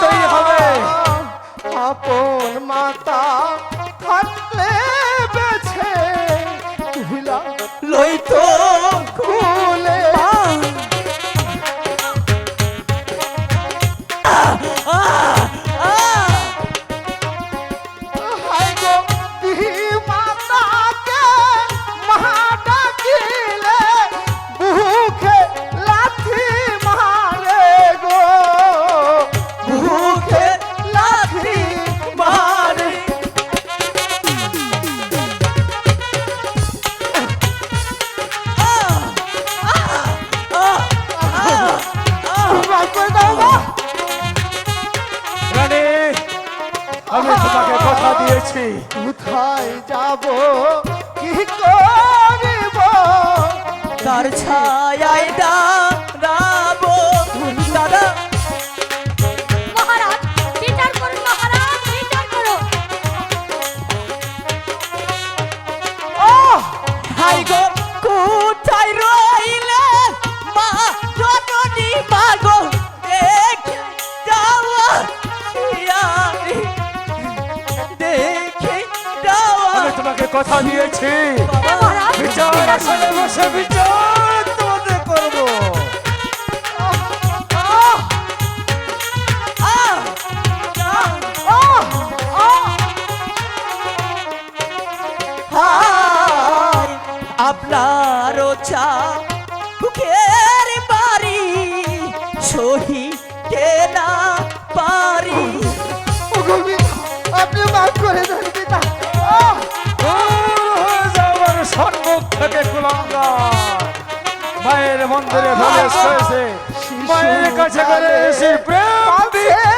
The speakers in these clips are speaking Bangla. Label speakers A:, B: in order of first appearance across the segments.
A: 等一哈 ভাগ করে দাও
B: আমি তোমাকে কথা দিয়েছি।
A: কোথায় যাব কি করব?
C: তার ছায়া কথা
D: দিয়েছি। বিচার আসলে বসে বিচার
B: তোমাদের করব।
D: আপনার
B: চা বুকের বাড়ি সহি না পারি।
A: আপনি
B: মন্দিরে প্রবেশ করেছে মায়ের কাছে করে এসে প্রেম
A: পাচ্ছেন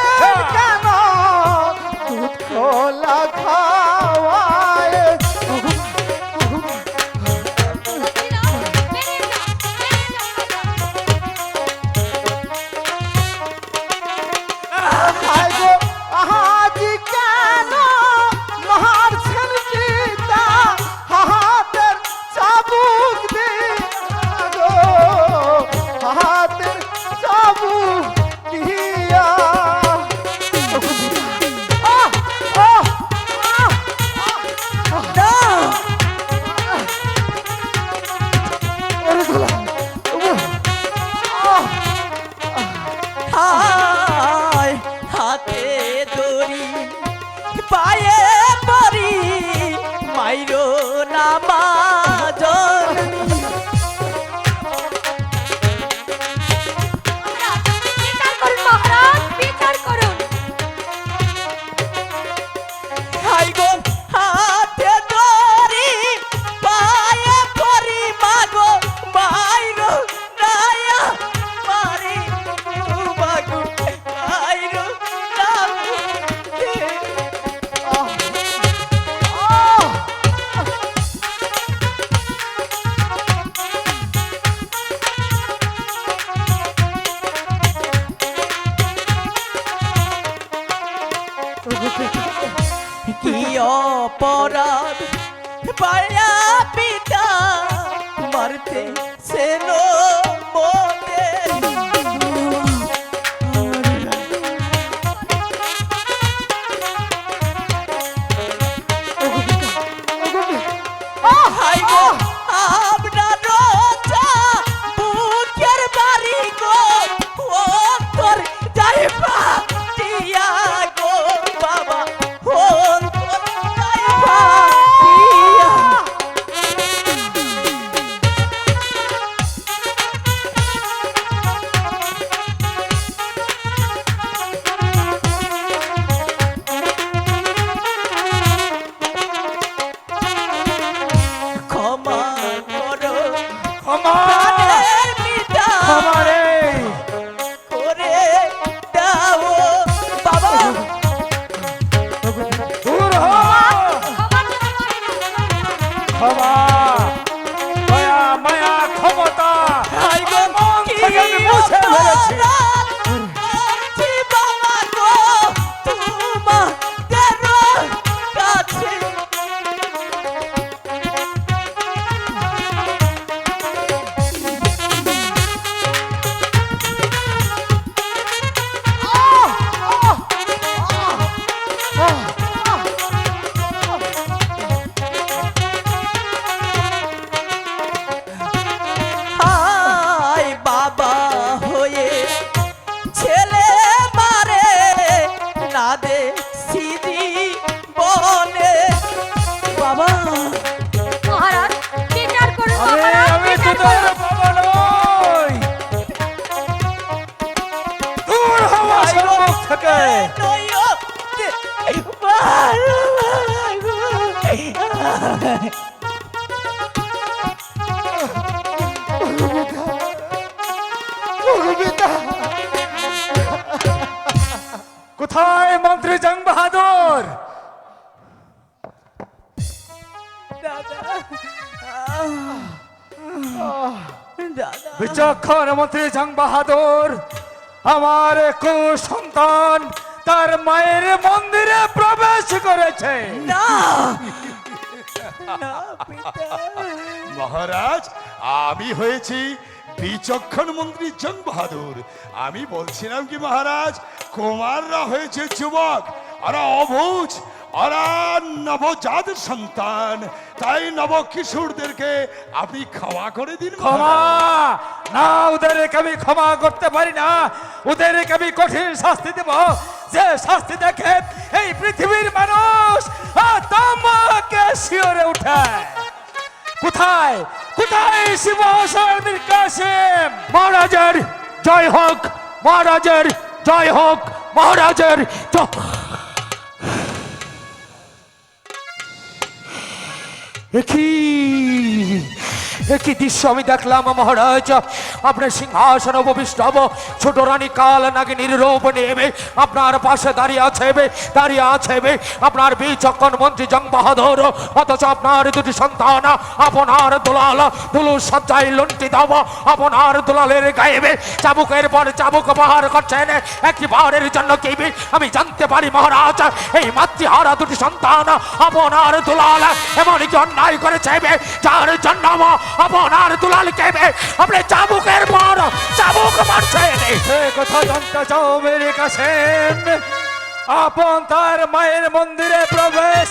C: অপরাধ। পায়া পিতা মারতে সেনো মনে
B: কোথায় মন্ত্রী জং বাহাদুর? বিচক্ষণ মন্ত্রী জং বাহাদুর। আমার কুসন্তান তার মায়ের মন্দিরে প্রবেশ করেছে।
C: না। না
E: মহারাজ আমি হয়েছি বিচক্ষণ মন্ত্রী জন বাহাদুর। আমি বলছিলাম কি মহারাজ কুমাররা হয়েছে যুবক আর অবুঝ ওরা নবজাত সন্তান তাই নব কিশোরদেরকে আপনি ক্ষমা করে দিন
B: ক্ষমা। না ওদেরকে আমি ক্ষমা করতে পারি না। ওদেরকে আমি কঠিন শাস্তি দেব। যে শাস্তি দেখে এই পৃথিবীর মানুষ তোমাকে শিওরে উঠায় কোথায়? কোথায় সিংহাসন মীর কাসেম? মহারাজের জয় হোক মহারাজের জয় হোক মহারাজের জয় এ কি দৃশ্য আমি দেখলাম, মহারাজ। আপনার সিংহাসন উপবিষ্ট হব। ছোট রানী কাল নাগিনীর রূপ নেবে। আপনার পাশে দাঁড়িয়ে আছে দাঁড়িয়ে আছে আপনার বিচক্ষণ মন্ত্রী জং বাহাদুর। অথচ আপনার দুটি সন্তান, আপনার দুলাল, দুলু সজ্জায় লুণ্ঠিত হব। আপনার দুলালের গায়েবে চাবুকের পর চাবুক বাহার করছেন। একবারের জন্য কি আমি জানতে পারি, মহারাজ। এই মাতৃহারা দুটি সন্তান, আপনার দুলাল এমনকি অন্যায় করেছে যার জন্য আপনার দুলাল কেবে? আপনি চাবুকের পর চাবুক মারছেন
F: কথা জানতে চাও মেরে কাছে। আপন তার মায়ের মন্দিরে প্রবেশ।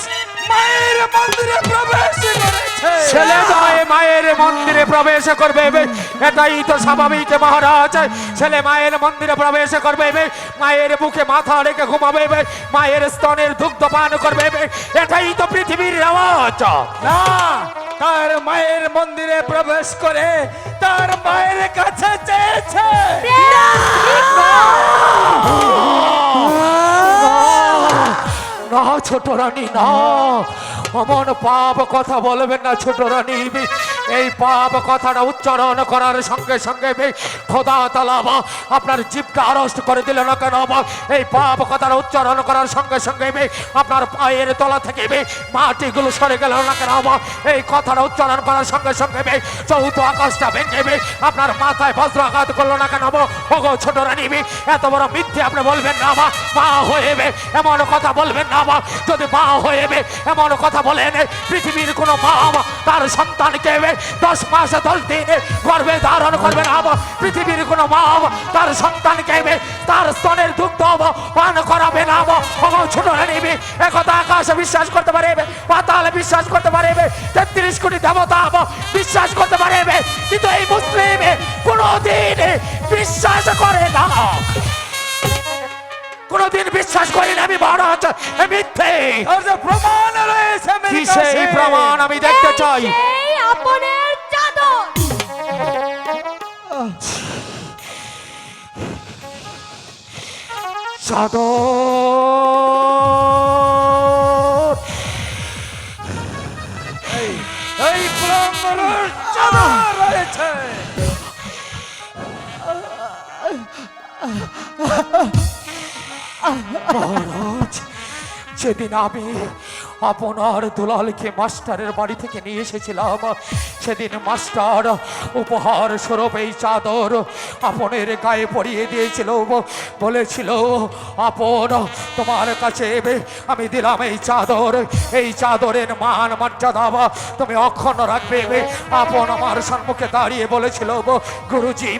F: মায়ের মন্দিরে প্রবেশ করেছে।
B: ছেলে মায়ে মায়ের মন্দিরে প্রবেশ করবে। এটাই তো স্বাভাবিক মহারাজ। ছেলে মায়ের মন্দিরে প্রবেশ করবে। মায়ের বুকে মাথা রেখে ঘুমাবে। মায়ের স্তনের দুগ্ধ পান করবে। এটাই তো পৃথিবীর রেওয়াজ।
F: না মায়ের মন্দিরে প্রবেশ করে তার মায়ের কাছে চেয়েছে।
B: না ছোট রানী, না। অমন পাপ কথা বলবেন না, ছোট রানী। এই পাপ কথাটা উচ্চারণ করার সঙ্গে সঙ্গে খোদা তালাবা আপনার জীবকে আরস্ট করে দিল না কেন এই পাপ কথাটা উচ্চারণ করার সঙ্গে সঙ্গে আপনার পায়ের তলা থেকে মাটিগুলো সরে গেল না কেন এই কথাটা উচ্চারণ করার সঙ্গে সঙ্গে চৌথ আকাশটা ভেঙে আপনার মাথায় বজ্রাঘাত করল না কেন ওগো ছোট রানী এত বড় মিথ্যে আপনি বলবেন না বা? মা হয়ে এমন কথা বলবেন না বা? যদি মা হয়ে এমন কথা বলেন পৃথিবীর কোনো মা মা তার সন্তানকে দশ মাস দশ দিনে গর্ভে ধারণ করবে না বা পৃথিবীর কোনো মা তার সন্তানকে বে, তার স্তনের দুগ্ধ পান করাবে না ছোট রানী একথা আকাশে বিশ্বাস করতে পারবে পাতালে বিশ্বাস করতে পারবে তেত্রিশ কোটি দেবতা বিশ্বাস করতে পারবে কিন্তু এই মুসলিম কোনোদিন বিশ্বাস করে না। কোনোদিন বিশ্বাস করি না আমি মহারাজ এ মিথ্যে।
F: আর যে প্রমাণ রয়েছে
B: সেই প্রমাণ আমি দেখতে চাই?
D: এই আপনের চাদর।
B: চাদর।
F: এই প্রমাণের চাদর রয়েছে।
B: সেদিন আমি আপনার দুলালকে মাস্টারের বাড়ি থেকে নিয়ে এসেছিলাম সেদিন মাস্টার, উপহার স্বরূপ এই চাদর আপনের গায়ে পরিয়ে দিয়েছিল। বলেছিল, আপন, তোমার কাছে আমি দিলাম এই চাদর। এই চাদরের মান, মর্যাদা তুমি অক্ষুণ্ণ রাখবে আপন আমার সম্মুখে দাঁড়িয়ে বলেছিল গুরুজি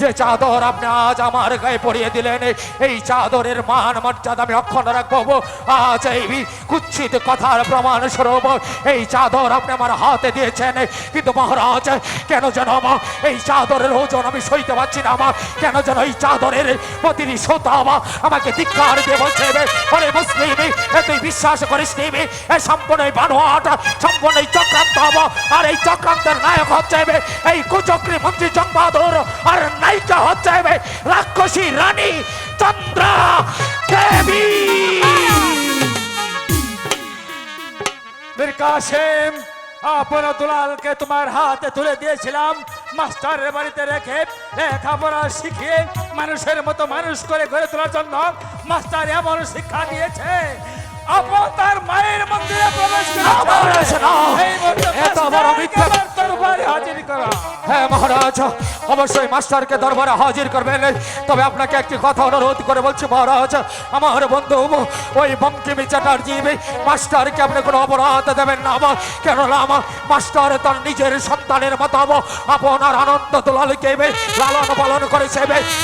B: যে চাদর আপনি আজ আমার গায়ে পরিয়ে দিলেন, এই চাদরের মান, মর্যাদা আমি অক্ষুণ্ণ রাখব। আজ এই কুচ্ছিত কথার প্রমাণ স্বরূপ এই চাদর আপনি আমার হাতে দিয়েছেন। কিন্তু মহারাজ কেন যেন আমার এই চাদরের ওজন আমি সইতে পারছি না আমার? কেন যেন এই চাদরের প্রতিটি শ্রোতা আমার আমাকে ধিক্কার দিয়ে বলছে অরে মুসলিম তুই বিশ্বাস করিস নিবি এ সম্পূর্ণ বানোয়াট সম্পূর্ণ এই চক্রান্ত হব আর এই চক্রান্তের নায়ক হচ্ছে এই কুচক্রী মন্ত্রী জংবাদুর আর নায়িকা হচ্ছে রাক্ষসী রানী চন্দ্রা দেবী
F: কাসেম আপন দুলালকে তোমার হাতে তুলে দিয়েছিলাম। মাস্টারের বাড়িতে রেখে লেখাপড়া শিখিয়ে মানুষের মতো মানুষ করে গড়ে তোলার জন্য মাস্টার এমন শিক্ষা দিয়েছে। আপন তার মায়ের মন্দিরে প্রবেশ করেছে।
B: এত বড় মিথ্যা।
F: দরবারে হাজির করা।
B: হ্যাঁ মহারাজ অবশ্যই মাস্টারকে দরবারে হাজির করবেন। তবে আপনাকে একটি কথা অনুরোধ করে বলছি মহারাজ আমার বন্ধু ওই বঙ্কিমি চ্যাটার্জি মাস্টারকে আপনি কোনো অপরাধ দেবেন না আমার কেননা আমার মাস্টার তার নিজের সন্তানের মতো আপনার আনন্দ দুলালকে লালন পালন করেছে